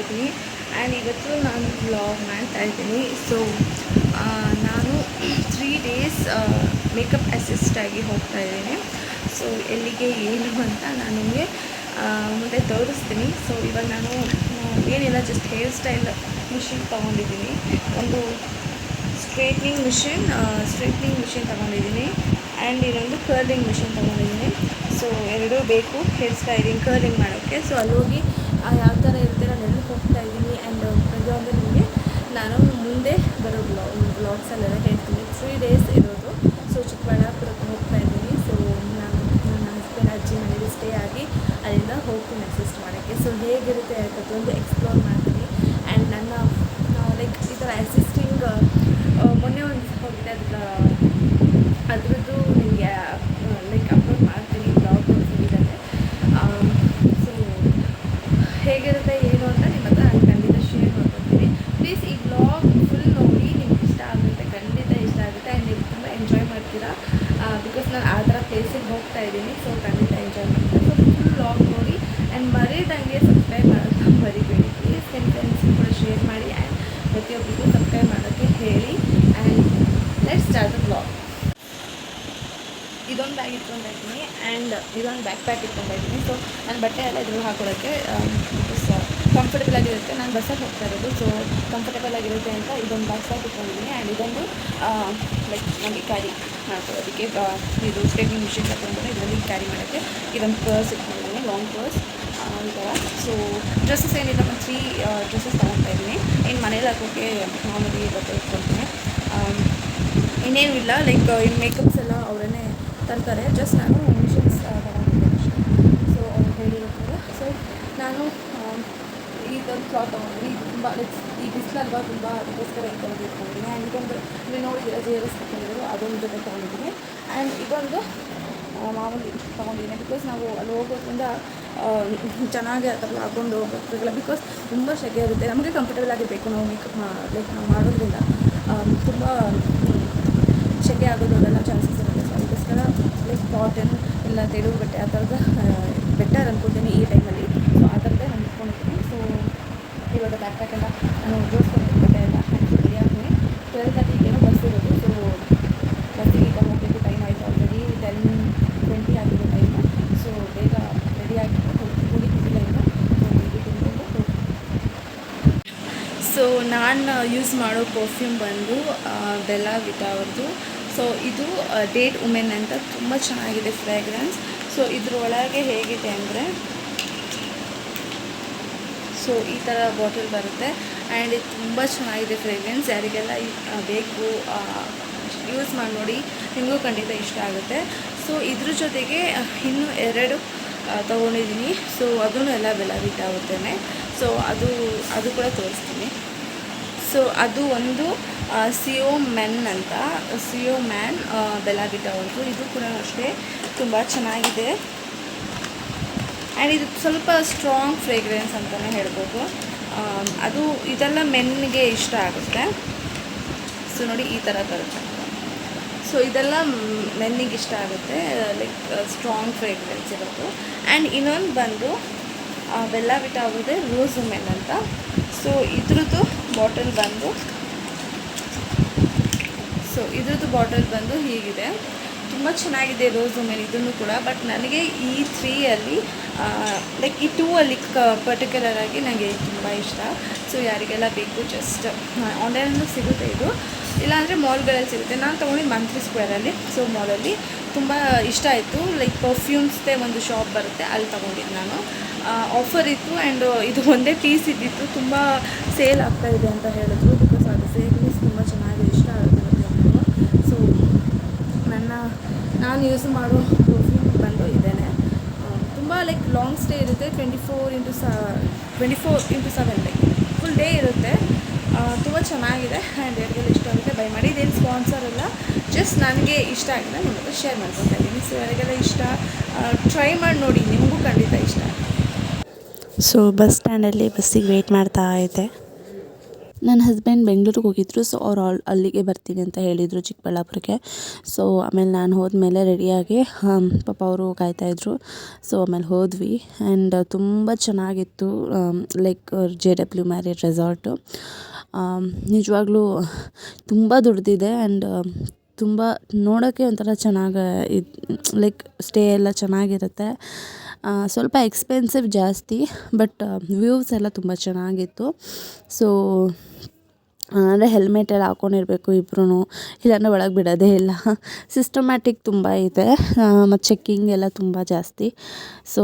ಚೆನ್ನಾಗಿದ್ದೀನಿ ಆ್ಯಂಡ್ ಇವತ್ತು ನಾನು ವ್ಲಾಗ್ ಮಾಡ್ತಾ ಇದ್ದೀನಿ. ಸೊ ನಾನು ತ್ರೀ ಡೇಸ್ ಮೇಕಪ್ ಅಸಿಸ್ಟಾಗಿ ಹೋಗ್ತಾ ಇದ್ದೀನಿ. ಸೊ ಎಲ್ಲಿಗೆ ಏನು ಅಂತ ನಾನು ನಿಮಗೆ ಮುಂದೆ ತೋರಿಸ್ತೀನಿ. ಸೊ ಇವಾಗ ನಾನು, ಏನಿಲ್ಲ ಜಸ್ಟ್ ಹೇರ್ ಸ್ಟೈಲ್ ಮಿಷಿನ್ ತೊಗೊಂಡಿದ್ದೀನಿ. ಒಂದು ಸ್ಟ್ರೈಟ್ನಿಂಗ್ ಮಿಷಿನ್ ಸ್ಟ್ರೈಟ್ನಿಂಗ್ ಮಿಷಿನ್ ತೊಗೊಂಡಿದ್ದೀನಿ. ಆ್ಯಂಡ್ ಇನ್ನೊಂದು ಕರ್ಲಿಂಗ್ ಮಿಷಿನ್ ತೊಗೊಂಡಿದ್ದೀನಿ. ಸೊ ಎರಡೂ ಬೇಕು ಹೇರ್ ಸ್ಟೈಲಿಂಗ್ ಕರ್ಲಿಂಗ್ ಮಾಡೋಕ್ಕೆ. ಸೊ ಅಲ್ಲಿ ಹೋಗಿ ಯಾವ ಥರ ಹೋಗ್ತಾ ಇದ್ದೀನಿ ಆ್ಯಂಡ್ ಪ್ರತಿಯೊಂದು ನಿಮಗೆ ನಾನು ಮುಂದೆ ಬರೋ ಬ್ಲಾಗ್ ಬ್ಲಾಗ್ಸಲ್ಲೆಲ್ಲ ಹೇಳ್ತೀನಿ. ತ್ರೀ ಡೇಸ್ ಇರೋದು. ಸೊ ಚಿಕ್ಕಬಳ್ಳಾಪುರಕ್ಕೆ ಹೋಗ್ತಾ ಇದ್ದೀನಿ. ಸೊ ನಾನು ನನ್ನ ಹಸ್ಬೆಂಡ್ ಅಜ್ಜಿ ಮನೇಲಿ ಸ್ಟೇ ಆಗಿ ಅಲ್ಲಿಂದ ಹೋಗ್ತೀನಿ ಅಸಿಸ್ಟ್ ಮಾಡೋಕ್ಕೆ. ಸೊ ಹೇಗಿರುತ್ತೆ ಪ್ರತಿಯೊಂದು ಎಕ್ಸ್ಪ್ಲೋರ್ ಮಾಡ್ತೀನಿ. ಆ್ಯಂಡ್ ನನ್ನ ಲೈಕ್ ಈ ಥರ ಅಸಿಸ್ಟಿಂಗ್ ಮೊನ್ನೆ ಒಂದು ಹೋಗಿದೆ ಅದರ ಅದ್ರದ್ದು ನಿಮಗೆ ಲೈಕ್ ಅಪ್ಲೋಡ್ ಮಾಡ್ತೀನಿ ಬ್ಲಾಗ್ ನೋಡ್ತಿದ್ದಾರೆ ಸೊ ಹೇಗಿರುತ್ತೆ ಏನು ಅಂತ ನಿಮ್ಮ ಹತ್ರ ನಾನು ಖಂಡಿತ ಶೇರ್ ಮಾಡ್ಕೊತೀನಿ ಪ್ಲೀಸ್ ಈ ಬ್ಲಾಗ್ ಫುಲ್ ನೋಡಿ ನಿಮ್ಗೆ ಇಷ್ಟ ಆಗುತ್ತೆ ಖಂಡಿತ ಇಷ್ಟ ಆಗುತ್ತೆ ಆ್ಯಂಡ್ ನೀವು ತುಂಬ ಮಾಡ್ತೀರಾ ಬಿಕಾಸ್ ನಾನು ಆ ಥರ ಪ್ಲೇಸಿಗೆ ಹೋಗ್ತಾ ಇದ್ದೀನಿ ಸೊ ಖಂಡಿತ ಎಂಜಾಯ್ ಮಾಡ್ತೀನಿ. ಸೊ ಫುಲ್ ಲಾಗ್ ನೋಡಿ ಆ್ಯಂಡ್ ಮರೀದಂಗೆ ಸಬ್ಸ್ಕ್ರೈಬ್ ಮಾಡೋಕ್ಕೆ ಮರಿಬೇಡಿ. ಪ್ಲೀಸ್ ನಿಮ್ಮ ಫ್ರೆಂಡ್ಸ್ ಕೂಡ ಶೇರ್ ಮಾಡಿ ಆ್ಯಂಡ್ ಪ್ರತಿಯೊಬ್ಬರಿಗೂ ಸಬ್ಸ್ಕ್ರೈಬ್ ಮಾಡೋಕ್ಕೆ ಹೇಳಿ. And let start the vlog ಇದೊಂದು ಬ್ಯಾಗ್ ಇಟ್ಕೊಂಡಿದ್ದೀನಿ ಆ್ಯಂಡ್ ಇದೊಂದು ಬ್ಯಾಕ್ ಪ್ಯಾಕ್ ಇಟ್ಕೊಂಡಿದ್ದೀನಿ ಸೊ ನಾನು ಬಟ್ಟೆ ಎಲ್ಲ ಇದ್ರಲ್ಲಿ ಹಾಕೊಳ್ಳೋಕ್ಕೆ ಕಂಫರ್ಟಬಲ್ ಆಗಿರುತ್ತೆ. ನಾನು ಬಸ್ಸಲ್ಲಿ ಹೋಗ್ತಾ ಇರೋದು. ಸೊ ಕಂಫರ್ಟಬಲ್ ಆಗಿರುತ್ತೆ ಅಂತ ಇದೊಂದು ಬ್ಯಾಗ್ ಇಟ್ಕೊಂಡಿದ್ದೀನಿ. ಆ್ಯಂಡ್ ಇದೊಂದು ಲೈಕ್ ನಮಗೆ ಕ್ಯಾರಿ ಮಾಡ್ಕೊಳ್ಳೋದಕ್ಕೆ ಇದು ಸ್ಟೇಟಿಂಗ್ ಮಿಷಿನ್ ತಗೊಂಡ್ರೆ ಇದರಲ್ಲಿ ಕ್ಯಾರಿ ಮಾಡೋಕ್ಕೆ ಇದೊಂದು ಪರ್ಸ್ ಇಟ್ಕೊಂಡಿದ್ದೀನಿ. ಲಾಂಗ್ ಪರ್ಸ್ ಈ ಥರ ಸೊ ಡ್ರೆಸ್ಸಸ್ ಏನಿಲ್ಲ ಒಂದು ತ್ರೀ ಡ್ರೆಸ್ಸಸ್ ತಗೊಳ್ತಾ ಇದ್ದೀನಿ. ಇನ್ನು ಮನೇಲಿ ಹಾಕೋಕ್ಕೆ ಮಾಮೂಲಿ ಬಟ್ಟೆ ಇಟ್ಕೊಳ್ತೀನಿ. ಇನ್ನೇನು ಇಲ್ಲ. ಲೈಕ್ ಇನ್ನು ಮೇಕಪ್ಸ್ ಎಲ್ಲ ಅವರನ್ನೇ ತರ್ತಾರೆ. ಜಸ್ಟ್ ನಾನು ಮಿಷಿನ್ಸ್ ತಗೊಂಡಿದ್ದೀನಿ. ಸೊ ಅವ್ರು ಹೇಳಿರೋದ್ರಿಂದ. ಸೊ ನಾನು ಇದೊಂದು ಕ್ಲಾತ್ ತೊಗೊಂಡ್ರಿ ಇದು ತುಂಬ ಈ ಬಿಸಿಲಲ್ವಾ ತುಂಬ ಅದಕ್ಕೋಸ್ಕರ ಈ ಥರದ್ದು ಇಟ್ಕೊಂಡಿದ್ದೀನಿ. ಆ್ಯಂಡ್ ಇದೊಂದು ನೀವು ನೋಡಿದ್ದೀರಾ ಜೆ ಎಸ್ ತಗೊಂಡಿದ್ರು ಅದೊಂದು ಜೊತೆ ತೊಗೊಂಡಿದ್ದೀನಿ. ಆ್ಯಂಡ್ ಇದೊಂದು ಮಾಮೂಲಿ ತೊಗೊಂಡಿದ್ದೀನಿ. ಬಿಕಾಸ್ ನಾವು ಅಲ್ಲಿ ಹೋಗೋದ್ರಿಂದ ಚೆನ್ನಾಗಿ ಥರ ಹಾಕೊಂಡು ಹೋಗೋಕ್ಕಾಗಲ್ಲ. ಬಿಕಾಸ್ ತುಂಬ ಸೆಕೆ ಇರುತ್ತೆ ನಮಗೆ ಕಂಫರ್ಟೇಬಲ್ ಆಗಿರಬೇಕು ನಾವು ಮೇಕಪ್ ಲೈಕ್ ನಾವು ಮಾಡೋದ್ರಿಂದ. ತುಂಬ ಸೆಕೆ ಆಗೋದು ಅದೆಲ್ಲ ಚಾನ್ಸಸ್ ಇರುತ್ತೆ. ಸೊ ಅದಕ್ಕೋಸ್ಕರ ಲೈಕ್ ಕಾಟನ್ ಇಲ್ಲ ತೆಳು ಬಟ್ಟೆ ಆ ಥರದ ಬೆಟರ್ ಅಂದ್ಕೊಳ್ತೀನಿ ಈ ಟೈಮಲ್ಲಿ ಸೊ ಆ ಇವಾಗ ಬ್ಯಾಕ್ಪ್ಯಾಕ್ ಎಲ್ಲ ನಾನು ಜೋಡಿಸ್ಕೊಂಡು ಬಟ್ಟೆ ಎಲ್ಲ ಆಗ್ತೀನಿ ಟ್ವೆಲ್ ತರ್ಟಿಗೇನೋ ಬಸ್ ಇರೋದು ಸೊ ಬಸ್ಸಿಗೆ ಈಗ ಹೋಗಬೇಕು ಟೈಮ್ ಆಯಿತು ಆಲ್ರೆಡಿ ಟೆನ್ ಟ್ವೆಂಟಿ ಆಗಿದೆ ಟೈಮ್ ಸೊ ಬೇಗ ರೆಡಿ ಆಗಿ ಮುಗಿತಿದ್ದಿಲ್ಲ ಇನ್ನು ಸೊ ನಾನು ಯೂಸ್ ಮಾಡೋ ಪರ್ಫ್ಯೂಮ್ ಬಂದು ಬೆಲ್ಲ ವಿಟಾ ಅವ್ರದ್ದು ಸೊ ಇದು ಡೇಟ್ ವುಮೆನ್ ಅಂತ ತುಂಬ ಚೆನ್ನಾಗಿದೆ ಫ್ರಾಗ್ರೆನ್ಸ್ ಸೊ ಇದರೊಳಗೆ ಹೇಗಿದೆ ಅಂದರೆ ಸೊ, ಈ ಥರ ಬಾಟಲ್ ಬರುತ್ತೆ. ಆ್ಯಂಡ್ ಇದು ತುಂಬ ಚೆನ್ನಾಗಿದೆ ಫ್ರೇಗ್ರೆನ್ಸ್. ಯಾರಿಗೆಲ್ಲ ಬೇಕು ಯೂಸ್ ಮಾಡಿ ನೋಡಿ, ನಿಮಗೂ ಖಂಡಿತ ಇಷ್ಟ ಆಗುತ್ತೆ. ಸೊ, ಇದ್ರ ಜೊತೆಗೆ ಇನ್ನೂ ಎರಡು ತೊಗೊಂಡಿದ್ದೀನಿ. ಸೊ ಅದನ್ನು ಎಲ್ಲ ಬೆಲ್ಲ ವಿಟ ಆಗುತ್ತೇನೆ. ಸೊ, ಅದು ಅದು ಕೂಡ ತೋರಿಸ್ತೀನಿ. ಸೊ, ಅದು ಒಂದು ಸಿಯೋ ಮೆನ್ ಅಂತ ಸಿಯೋ ಮ್ಯಾನ್ ಬೆಲಾಗಿಟ ಅವ್ರದ್ದು ಇದು ಕೂಡ ಅಷ್ಟೇ ತುಂಬ ಚೆನ್ನಾಗಿದೆ. ಆ್ಯಂಡ್ ಇದು ಸ್ವಲ್ಪ ಸ್ಟ್ರಾಂಗ್ ಫ್ರೇಗ್ರೆನ್ಸ್ ಅಂತಲೇ ಹೇಳ್ಬೋದು. ಅದು ಇದೆಲ್ಲ ಮೆನ್ಗೆ ಇಷ್ಟ ಆಗುತ್ತೆ. ಸೊ ನೋಡಿ, ಈ ಥರ ಬರುತ್ತೆ. ಸೊ ಇದೆಲ್ಲ ಮೆನ್ನಿಗೆ ಇಷ್ಟ ಆಗುತ್ತೆ, ಲೈಕ್, ಸ್ಟ್ರಾಂಗ್ ಫ್ರೇಗ್ರೆನ್ಸ್ ಇರೋದು. ಆ್ಯಂಡ್ ಇನ್ನೊಂದು ಬಂದು ಬೆಲ್ಲ ವಿಟ ಆಗೋದೆ ರೋಸ್ ಮೆನ್ ಅಂತ. ಸೊ ಇದ್ರದ್ದು ಬಾಟಲ್ ಬಂದು, ಸೊ ಇದ್ರದ್ದು ಬಾಟಲ್ ಬಂದು ಹೀಗಿದೆ. ತುಂಬ ಚೆನ್ನಾಗಿದೆ ರೋಸ್ ಮೇಲೆ ಇದನ್ನು ಕೂಡ. ಬಟ್ ನನಗೆ ಈ ತ್ರೀಯಲ್ಲಿ ಲೈಕ್ ಈ ಟೂ ಅಲ್ಲಿ ಕ ಪರ್ಟಿಕ್ಯುಲರ್ ಆಗಿ ನನಗೆ ತುಂಬ ಇಷ್ಟ. ಸೊ ಯಾರಿಗೆಲ್ಲ ಬೇಕು ಜಸ್ಟ್ ಆನ್ಲೈನಲ್ಲೂ ಸಿಗುತ್ತೆ ಇದು. ಇಲ್ಲಾಂದರೆ ಮಾಲ್ಗಳಲ್ಲಿ ಸಿಗುತ್ತೆ. ನಾನು ತೊಗೊಂಡಿದ್ದು ಮಂತ್ರಿ ಸ್ಕ್ವೇರಲ್ಲಿ ಸೊ ಮಾಲಲ್ಲಿ ತುಂಬ ಇಷ್ಟ ಆಯಿತು. ಲೈಕ್ ಪರ್ಫ್ಯೂಮ್ಸ್ದೇ ಒಂದು ಶಾಪ್ ಬರುತ್ತೆ, ಅಲ್ಲಿ ತೊಗೊಂಡಿದ್ದು ನಾನು. ಆಫರ್ ಇತ್ತು ಆ್ಯಂಡ್ ಇದು ಒಂದೇ ಪೀಸ್ ಇದ್ದಿತ್ತು. ತುಂಬ ಸೇಲ್ ಆಗ್ತಾಯಿದೆ ಅಂತ ಹೇಳಿದ್ರು ಬಿಕಾಸ್ ಅದು ಸೇಲ್ಸ್ ತುಂಬ ಚೆನ್ನಾಗಿದೆ ಇಷ್ಟ ಆಗುತ್ತೆ ಪ್ರತಿಯೊಬ್ಬರಿಗೂ ಸೊ ನನ್ನ ನಾನು ಯೂಸ್ ಮಾಡೋ ಪರ್ಫ್ಯೂಮ್ ಬಂದು ಇದ್ದೇನೆ ತುಂಬ ಲೈಕ್ ಲಾಂಗ್ ಸ್ಟೇ ಇರುತ್ತೆ. ಟ್ವೆಂಟಿ ಫೋರ್ ಇಂಟು ಸ twenty four into seven like full day ಇರುತ್ತೆ ತುಂಬ ಚೆನ್ನಾಗಿದೆ. ಆ್ಯಂಡ್ ಯಾರಿಗೆಲ್ಲ ಇಷ್ಟ ಆಗುತ್ತೆ. ಬೈ ಮಾಡಿ. ಇದೇನು ಸ್ಪಾನ್ಸರ್ ಅಲ್ಲ. ಜಸ್ಟ್ ನನಗೆ ಇಷ್ಟ ಆಗಿದೆ ನಿಮ್ಮ ಶೇರ್ ಮಾಡ್ಕೊತಾ ಇದ್ದೀನಿ. ಸೊ ಇಷ್ಟ. ಟ್ರೈ ಮಾಡಿ ನೋಡಿ. ನಿಮಗೂ ಖಂಡಿತ ಇಷ್ಟ. ಸೊ ಬಸ್ ಸ್ಟ್ಯಾಂಡಲ್ಲಿ ಬಸ್ಸಿಗೆ ವೆಯ್ಟ್ ಮಾಡ್ತಾ ಇದ್ದೆ. ನನ್ನ ಹಸ್ಬೆಂಡ್ ಬೆಂಗಳೂರಿಗೆ ಹೋಗಿದ್ರು ಸೊ ಅವ್ರು ಆಲ್ ಅಲ್ಲಿಗೆ ಬರ್ತೀನಿ ಅಂತ ಹೇಳಿದರು ಚಿಕ್ಕಬಳ್ಳಾಪುರಕ್ಕೆ. ಸೊ ಆಮೇಲೆ ನಾನು ಹೋದ್ಮೇಲೆ ರೆಡಿಯಾಗಿ ಪಾಪ ಅವರು ಕಾಯ್ತಾಯಿದ್ರು ಸೊ ಆಮೇಲೆ ಹೋದ್ವಿ. ಆ್ಯಂಡ್ ತುಂಬ ಚೆನ್ನಾಗಿತ್ತು like J W Marriott resort ನಿಜವಾಗ್ಲೂ ತುಂಬ ದೊಡ್ಡದಿದೆ ಆ್ಯಂಡ್ ತುಂಬ ನೋಡೋಕ್ಕೆ ಒಂಥರ ಚೆನ್ನಾಗಿ ಲೈಕ್ ಸ್ಟೇ ಎಲ್ಲ ಚೆನ್ನಾಗಿರುತ್ತೆ. ಸ್ವಲ್ಪ ಎಕ್ಸ್ಪೆನ್ಸಿವ್ ಜಾಸ್ತಿ ಬಟ್ ವ್ಯೂವ್ಸ್ ಎಲ್ಲ ತುಂಬ ಚೆನ್ನಾಗಿತ್ತು. ಸೊ ಅಂದರೆ ಹೆಲ್ಮೆಟ್ ಎಲ್ಲ ಹಾಕ್ಕೊಂಡಿರಬೇಕು ಇಬ್ಬರೂ ಇಲ್ಲಾಂದರೆ ಒಳಗೆ ಬಿಡೋದೇ ಇಲ್ಲ. ಸಿಸ್ಟಮ್ಯಾಟಿಕ್ ತುಂಬ ಇದೆ ಮತ್ತು ಚೆಕ್ಕಿಂಗ್ ಎಲ್ಲ ತುಂಬ ಜಾಸ್ತಿ. ಸೊ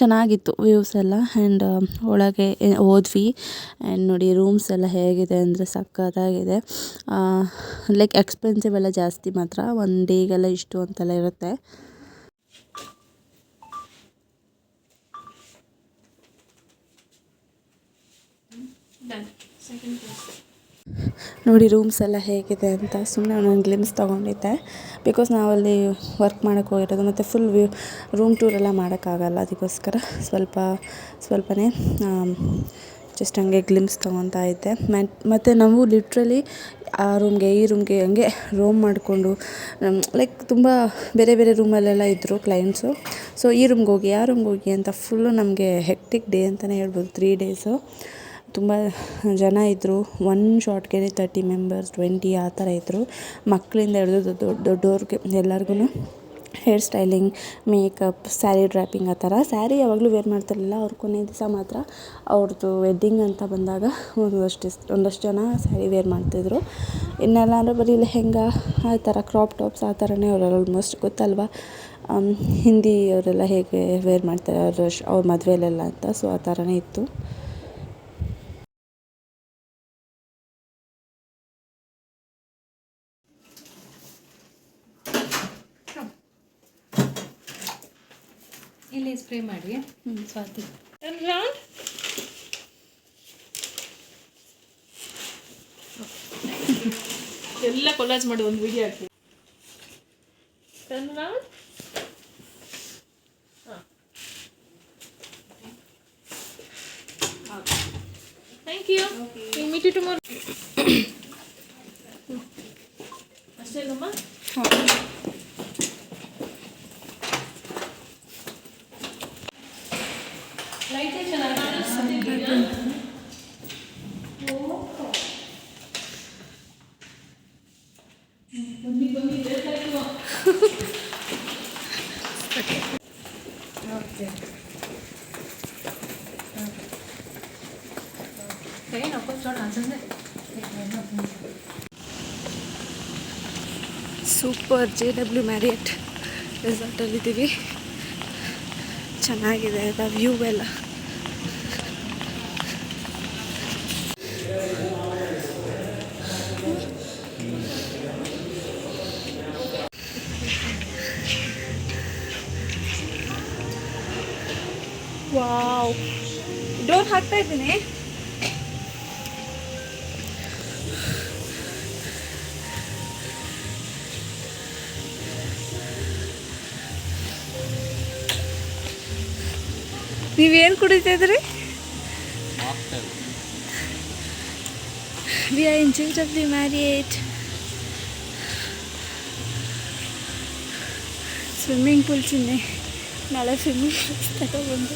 ಚೆನ್ನಾಗಿತ್ತು ವ್ಯೂವ್ಸ್ ಎಲ್ಲ ಆ್ಯಂಡ್ ಒಳಗೆ ಹೋದ್ವಿ ಆ್ಯಂಡ್ ನೋಡಿ ರೂಮ್ಸ್ ಎಲ್ಲ ಹೇಗಿದೆ ಅಂದರೆ ಸಕ್ಕತ್ತಾಗಿದೆ. ಲೈಕ್ ಎಕ್ಸ್ಪೆನ್ಸಿವ್ ಎಲ್ಲ ಜಾಸ್ತಿ ಮಾತ್ರ ಒಂದು ಡೇಗೆಲ್ಲ ಇಷ್ಟು ಅಂತೆಲ್ಲ ಇರುತ್ತೆ. ನೋಡಿ ರೂಮ್ಸ್ ಎಲ್ಲ ಹೇಗಿದೆ ಅಂತ ಸುಮ್ಮನೆ ಒಂದೊಂದು ಗ್ಲಿಮ್ಸ್ ತೊಗೊಂಡಿದ್ದೆ. ಬಿಕಾಸ್ ನಾವಲ್ಲಿ ವರ್ಕ್ ಮಾಡೋಕ್ಕೆ ಹೋಗಿರೋದು, ಮತ್ತು ಫುಲ್ ವ್ಯೂ ರೂಮ್ ಟೂರ್ ಎಲ್ಲ ಮಾಡೋಕ್ಕಾಗಲ್ಲ ಅದಕ್ಕೋಸ್ಕರ ಸ್ವಲ್ಪ, ಸ್ವಲ್ಪನೇ ಜಸ್ಟ್ ಹಂಗೆ ಗ್ಲಿಮ್ಸ್ ತೊಗೊತಾ ಇದ್ದೆ. ಮತ್ತು ನಾವು ಲಿಟ್ರಲಿ ಆ ರೂಮ್ಗೆ ಈ ರೂಮ್ಗೆ ಹಂಗೆ ರೂಮ್ ಮಾಡಿಕೊಂಡು ಲೈಕ್ ತುಂಬ ಬೇರೆ ಬೇರೆ ರೂಮಲ್ಲೆಲ್ಲ ಇದ್ದರು ಕ್ಲೈಂಟ್ಸು ಸೊ ಈ ರೂಮ್ಗೆ ಹೋಗಿ, ಆ ರೂಮ್ಗೆ ಹೋಗಿ ಅಂತ ಫುಲ್ಲು ನಮಗೆ ಹೆಕ್ಟಿಕ್ ಡೇ ಅಂತಲೇ ಹೇಳ್ಬೋದು ತ್ರೀ ಡೇಸು ತುಂಬ ಜನ ಇದ್ದರು. ಒನ್ ಶಾರ್ಟ್ಗೆ ತರ್ಟಿ ಮೆಂಬರ್ಸ್ ಟ್ವೆಂಟಿ ಆ ಥರ ಇದ್ದರು. ಮಕ್ಕಳಿಂದ ಹಿಡಿದು ದೊಡ್ಡ ದೊಡ್ಡವ್ರಿಗೆ ಎಲ್ಲರಿಗೂ hair styling makeup sari draping ಆ ಥರ. ಸ್ಯಾರಿ ಯಾವಾಗಲೂ ವೇರ್ ಮಾಡ್ತಿರಲಿಲ್ಲ. ಅವ್ರು ಕೊನೆ ದಿವಸ ಮಾತ್ರ ಅವ್ರದ್ದು ವೆಡ್ಡಿಂಗ್ ಅಂತ ಬಂದಾಗ ಒಂದಷ್ಟು ಒಂದಷ್ಟು ಜನ ಸ್ಯಾರಿ ವೇರ್ ಮಾಡ್ತಿದ್ರು. ಇನ್ನೆಲ್ಲ ಅಂದರೆ ಬರೀ ಲೆಹೆಂಗಾ, ಆ ಥರ ಕ್ರಾಪ್ ಟಾಪ್ಸ್ ಆ ಥರನೇ ಅವರೆಲ್ಲ ಆಲ್ಮೋಸ್ಟ್ ಗೊತ್ತಲ್ವಾ? ಹಿಂದಿ ಅವರೆಲ್ಲ ಹೇಗೆ ವೇರ್ ಮಾಡ್ತಾರೆ? ಅವ್ರ ಅವ್ರ ಮದುವೆಯಲ್ಲೆಲ್ಲ ಅಂತ. ಸೊ ಆ ಥರನೇ ಇತ್ತು. ಇಲ್ಲಿ ಸ್ಪ್ರೇ ಮಾಡಿ. ಹ್ಞೂ ಸ್ವಾತಿ. ರೌಂಡ್ ಎಲ್ಲ ಕೊಲಾಜ್ ಮಾಡಿ ಒಂದು video hockey. Turn round thank you meet you tomorrow ಅಷ್ಟೇ ನಮ್ಮ ಲೈಟೇ ಚೆನ್ನಾಗಿ ಕೈ ನೋಡ್ಕೊ ಚೋಡ ಅನ್ಸಂದೆ ಸೂಪರ್ ಜೆ ಡಬ್ಲ್ಯೂ ಮ್ಯಾರಿಯಟ್ ರೆಸಾರ್ಟಲ್ಲಿದ್ದೀವಿ ಚೆನ್ನಾಗಿದೆ ವ್ಯೂ ಎಲ್ಲ. ವಾವ್ ಡೋರ್ ಹಾಕ್ತಾ ಇದ್ದೀನಿ ನೀವೇನು ಕುಡಿತಾ ಇದ್ರಿ we are in J W Marriott swimming pool ಚಿನ್ನೆ ನಾಳೆ ಸ್ವಿಮ್ಮಿಂಗ್ ತಗೊಬಂದು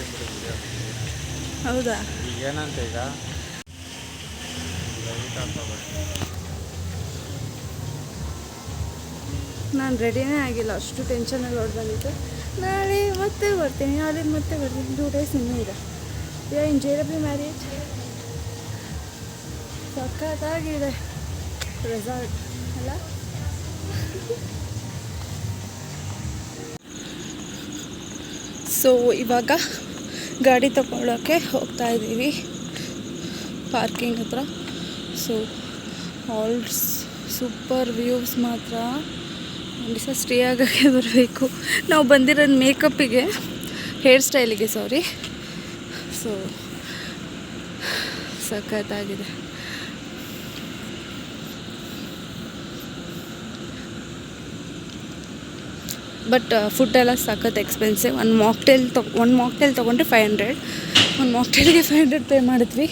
ವಿಡಿಯೋ ಹೌದಾ? ಏನಂತ ಈಗ? ನಾನು ರೆಡಿನೇ ಆಗಿಲ್ಲ. ಅಷ್ಟು ಟೆನ್ಷನಲ್ಲಿ ಹೊಡ್ ಬಂದಿತ್ತು ನಾಳೆ ಮತ್ತೆ ಬರ್ತೀನಿ. ನಾಳೆ ಮತ್ತೆ ಬರ್ತೀನಿ. ಟೂ ಡೇಸ್ ಇನ್ನೂ ಇದೆ. ಇನ್ ಜೆ ಡಬ್ಲ್ಯೂ ಮ್ಯಾರೇಜ್ ಸಖತ್ತಾಗಿದೆ. ರೆಸಾರ್ಟ್ ಅಲ್ಲ? ಸೊ ಇವಾಗ ಗಾಡಿ ತಗೊಳ್ಳೋಕ್ಕೆ ಹೋಗ್ತಾ ಇದ್ದೀವಿ. ಪಾರ್ಕಿಂಗ್ ಹತ್ರ. ಸೊ ಆಲ್ಸ್ ಸೂಪರ್ ವ್ಯೂವ್ಸ್ ಮಾತ್ರ. ಒಂದು ದಿವಸ ಸ್ಟೇ ಆಗೋಕ್ಕೆ ಬರಬೇಕು. ನಾವು ಬಂದಿರೋದು ಮೇಕಪ್ಪಿಗೆ ಹೇರ್ ಸ್ಟೈಲಿಗೆ ಸಾರಿ ಸೊ ಸಖತ್ತಾಗಿದೆ. ಬಟ್ ಫುಡ್ ಎಲ್ಲ ಸಖತ್ ಎಕ್ಸ್ಪೆನ್ಸಿವ್ ಒಂದು ಮಾಕ್ಟೇಲ್ ತೊ ಒಂದು ಮಾಕ್ಟೇಲ್ ತೊಗೊಂಡ್ರೆ ಫೈವ್ ಹಂಡ್ರೆಡ್ ಒಂದು ಮಾಕ್ಟೇಲ್ಗೆ ಫೈವ್ ಹಂಡ್ರೆಡ್ ಪೇ ಮಾಡಿದ್ವಿ.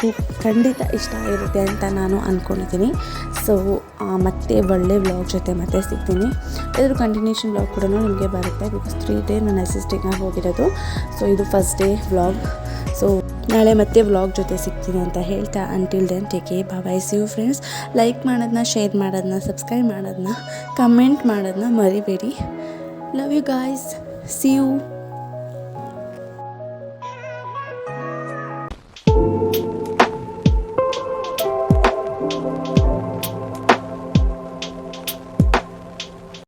ನಿಮ್ಮೆಲ್ಲರಿಗೂ ಖಂಡಿತ ಇಷ್ಟ ಆಗಿರುತ್ತೆ ಅಂತ ನಾನು ಅಂದ್ಕೊಂಡಿದ್ದೀನಿ ಸೊ ಮತ್ತೆ ಒಳ್ಳೆ ವ್ಲಾಗ್ ಜೊತೆ ಮತ್ತೆ ಸಿಗ್ತೀನಿ. ಇದ್ರ ಕಂಟಿನ್ಯೂಷನ್ ವ್ಲಾಗ್ ಕೂಡ ನಿಮಗೆ ಬರುತ್ತೆ ಬಿಕಾಸ್ ತ್ರೀ ಡೇ ನಾನು ಅಸಿಸ್ಟಿಂಗಾಗಿ ಹೋಗಿರೋದು. ಸೊ ಇದು ಫಸ್ಟ್ ಡೇ ವ್ಲಾಗ್ ಸೊ ನಾಳೆ ಮತ್ತೆ ವ್ಲಾಗ್ ಜೊತೆ ಸಿಗ್ತೀನಿ ಅಂತ ಹೇಳ್ತಾ until then take a bye see you friends like ಮಾಡೋದನ್ನ ಶೇರ್ ಮಾಡೋದನ್ನ ಸಬ್ಸ್ಕ್ರೈಬ್ ಮಾಡೋದನ್ನ ಕಮೆಂಟ್ ಮಾಡೋದನ್ನ ಮರಿಬೇಡಿ. Love you guys see you